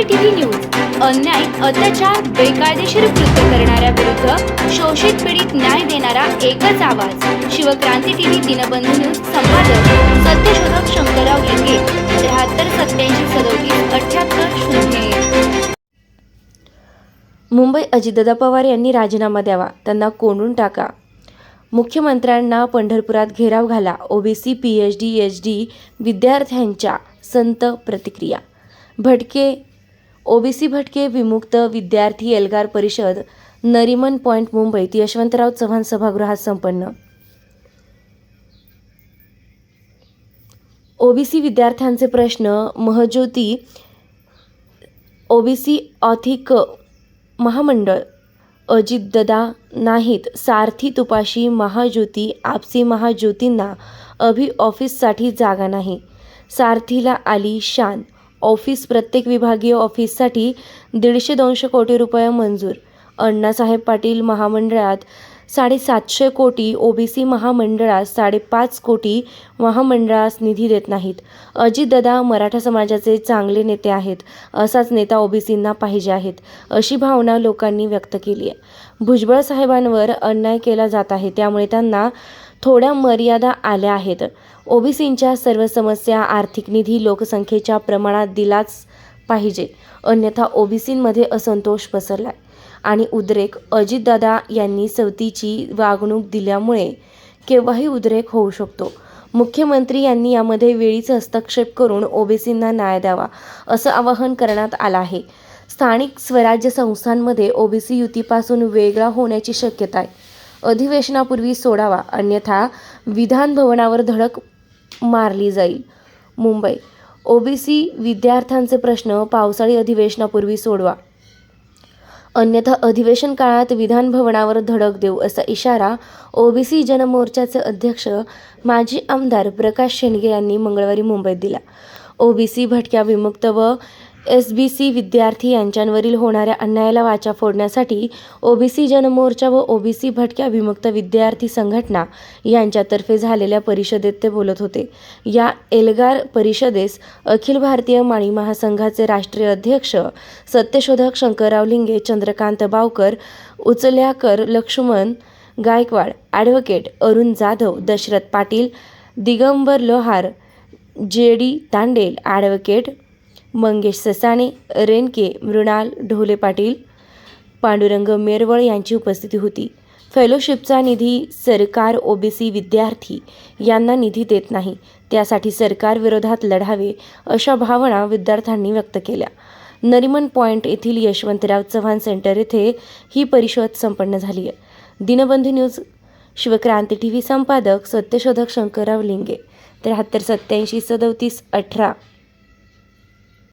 एनसीटीव्ही news अन्याय अत्याचार बेकायदेशीर कृत्य करणाऱ्या विरुद्ध शोषित पीडित न्याय देणारा एकच आवाज. शिवक्रांती टीव्ही दिनबंधू न्यूज संपादक सत्यशोधक शंकरराव लिंगे त्र्याहत्तर सत्याऐंशी सदोतीस अठ्याहत्तर शून्य मुंबई अजितदादा पवार यांनी राजीनामा द्यावा त्यांना कोंडून टाका. मुख्यमंत्र्यांना पंढरपुरात घेराव घाला OBC P H D H D विद्यार्थ्यांच्या संत प्रतिक्रिया. भटके ओबीसी भटके विमुक्त विद्यार्थी एल्गार परिषद नरिमन पॉईंट मुंबईत यशवंतराव चव्हाण सभागृहात संपन्न. ओबीसी विद्यार्थ्यांचे प्रश्न महज्योती ओबीसी ऑथिक महामंडळ अजितददा नाहीत सारथी तुपाशी महाज्योती आपसी महाज्योतींना अभि ऑफिससाठी जागा नाही. सारथीला आली शान ऑफिस प्रत्येक विभागीय ऑफिससाठी दीडशे दोनशे कोटी रुपये मंजूर. अण्णासाहेब पाटील महामंडळात साडेसातशे कोटी ओबीसी महामंडळात साडेपाच कोटी महामंडळास निधी देत नाहीत. अजितदादा मराठा समाजाचे चांगले नेते आहेत असाच नेता ओबीसींना पाहिजे आहेत अशी भावना लोकांनी व्यक्त केली आहे. भुजबळ साहेबांवर अन्याय केला जात आहे त्यामुळे त्यांना थोड्या मर्यादा आल्या आहेत. ओबीसींच्या सर्व समस्या आर्थिक निधी लोकसंख्येच्या प्रमाणात दिलाच पाहिजे. अन्यथा ओबीसींमध्ये असंतोष पसरलाय. आणि उद्रेक अजितदादा यांनी सवतीची वागणूक दिल्यामुळे केव्हाही उद्रेक होऊ शकतो. मुख्यमंत्री यांनी यामध्ये वेळीच हस्तक्षेप करून ओबीसींना न्याय द्यावा असं आवाहन करण्यात आलं आहे. स्थानिक स्वराज्य संस्थांमध्ये ओबीसी युतीपासून वेगळा होण्याची शक्यता आहे. अधिवेशनापूर्वी सोडावा अन्यथा विधानभवनावर धडक मारली जाईल. मुंबई ओबीसी विद्यार्थ्यांचे प्रश्न पावसाळी अधिवेशनापूर्वी सोडवा. अन्यथा अधिवेशन काळात विधानभवनावर धडक देऊ असा इशारा ओबीसी जनमोर्चाचे अध्यक्ष माजी आमदार प्रकाश शेंडगे यांनी मंगळवारी मुंबईत दिला. ओबीसी भटक्या विमुक्त व एस बी सी विद्यार्थी यांच्यावरील होणाऱ्या अन्यायाला वाचा फोडण्यासाठी ओबीसी जनमोर्चा व ओबीसी भटक्या विमुक्त विद्यार्थी संघटना यांच्यातर्फे झालेल्या परिषदेत ते बोलत होते. या एल्गार परिषदेस अखिल भारतीय माळी महासंघाचे राष्ट्रीय अध्यक्ष Satyashodhak Shankarrao Linge Chandrakant Bavkar Uchalyakar Laxman Gaikwad advocate Arun Jadhav Dashrath Patil Digambar Lohar J D Tandel advocate Mangesh Sasane Renke Mrunal Dhole Patil Pandurang Merval यांची उपस्थिती होती. फेलोशिपचा निधी सरकार ओबीसी विद्यार्थी यांना निधी देत नाही. त्यासाठी सरकार विरोधात लढावे अशा भावना विद्यार्थ्यांनी व्यक्त केल्या. नरिमन पॉईंट येथील यशवंतराव चव्हाण सेंटर येथे ही परिषद संपन्न झाली आहे. Dinbandhu news Shivkranti T V संपादक सत्यशोधक शंकरराव लिंगे त्र्याहत्तर सत्याऐंशी सदोतीस अठरा